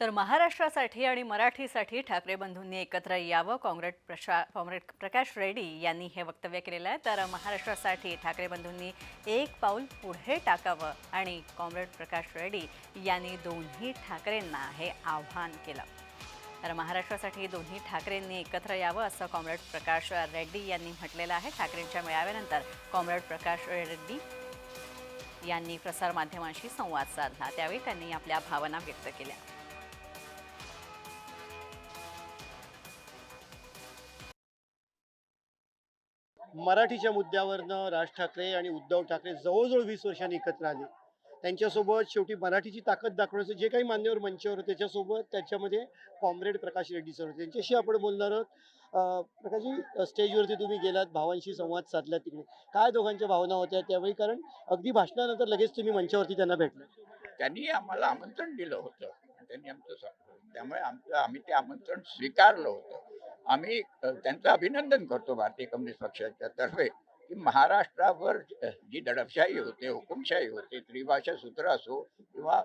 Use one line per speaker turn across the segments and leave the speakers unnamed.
तर महाराष्ट्रासाठी आणि मराठीसाठी ठाकरे बंधूंनी एकत्र यावं. काँग्रेस प्रशा काँग्रेस प्रकाश रेड्डी यांनी हे वक्तव्य केलेलं आहे. तर महाराष्ट्रासाठी ठाकरे बंधूंनी एक पाऊल पुढे टाकावं आणि कॉम्रेड प्रकाश रेड्डी यांनी दोन्ही ठाकरेंना हे आव्हान केलं. तर महाराष्ट्रासाठी दोन्ही ठाकरेंनी एकत्र यावं असं कॉम्रेड प्रकाश रेड्डी यांनी म्हटलेलं आहे. ठाकरेंच्या मेळाव्यानंतर कॉम्रेड प्रकाश रेड्डी यांनी प्रसारमाध्यमांशी संवाद साधला. त्यावेळी त्यांनी आपल्या भावना व्यक्त केल्या.
मराठीच्या मुद्द्यावरनं राज ठाकरे आणि उद्धव ठाकरे जवळजवळ वीस वर्षांनी एकत्र आले. त्यांच्यासोबत शेवटी मराठीची ताकद दाखवण्याचं जे काही मान्यवर मंचावर होते त्याच्यासोबत त्याच्यामध्ये कॉम्रेड प्रकाश रेड्डी सर होते. त्यांच्याशी आपण बोलणार आहोत. प्रकाशजी स्टेजवरती तुम्ही गेलात भावांशी संवाद साधला तिकडे. काय दोघांच्या भावना होत्या त्यावेळी? कारण अगदी भाषणानंतर लगेच तुम्ही मंचावरती त्यांना भेटला.
त्यांनी आम्हाला आमंत्रण दिलं होतं. त्यांनी आमचं त्यामुळे आमचं आम्ही ते आमंत्रण स्वीकारलं होतं. आम्ही त्यांचं अभिनंदन करतो भारतीय कम्युनिस्ट पक्षाच्या तर्फे की महाराष्ट्रावर जी दडपशाही होते हुकुमशाही होते त्रिभाषा सूत्र असो किंवा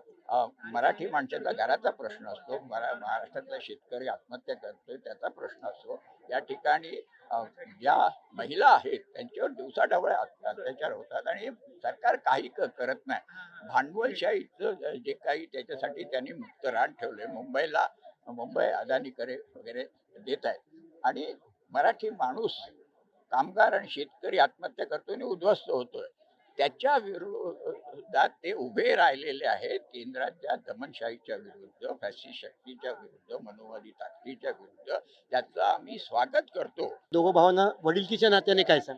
मराठी माणसाचा घराचा प्रश्न असतो मरा महाराष्ट्रातला शेतकरी आत्महत्या करतोय त्याचा प्रश्न असो या ठिकाणी ज्या महिला आहेत त्यांच्यावर दिवसाढवळ्या अत्याचार होतात आणि सरकार काही क- करत नाही. भांडवलशाहीचं जे काही त्याच्यासाठी त्यांनी मुक्त रान ठेवले मुंबईला मुंबई अदानीकडे वगैरे देत आहेत. आणि मराठी माणूस कामगार आणि शेतकरी आत्महत्या करतोय आणि उद्ध्वस्त होतोय. त्याच्या विरोधात ते उभे राहिलेले आहेत. केंद्राच्या दमनशाहीच्या विरुद्ध फॅसिस्ट शक्तीच्या विरुद्ध मनोवादी ताकदीच्या विरुद्ध त्याचं आम्ही स्वागत करतो.
दोघं भावांना वडिलकीच्या नात्याने काय सांग?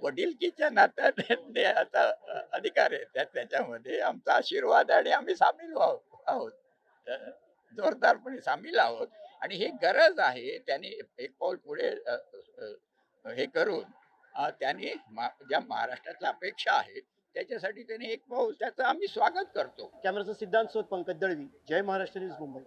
वडिलकीच्या नात्यात ते आता अधिकार आहे. त्या त्याच्यामध्ये आमचा आशीर्वाद आणि आम्ही सामील आहो- आहोत. जोरदारपणे सामील आहोत. आणि ही गरज आहे त्यांनी एक पाऊल पुढे हे करून त्यांनी मा- ज्या महाराष्ट्राच्या अपेक्षा आहेत त्याच्यासाठी त्यांनी एक पाऊल त्याचं आम्ही स्वागत करतो.
कॅमेराचा सिद्धांत सोत पंकज दळवी. जय महाराष्ट्र न्यूज मुंबई.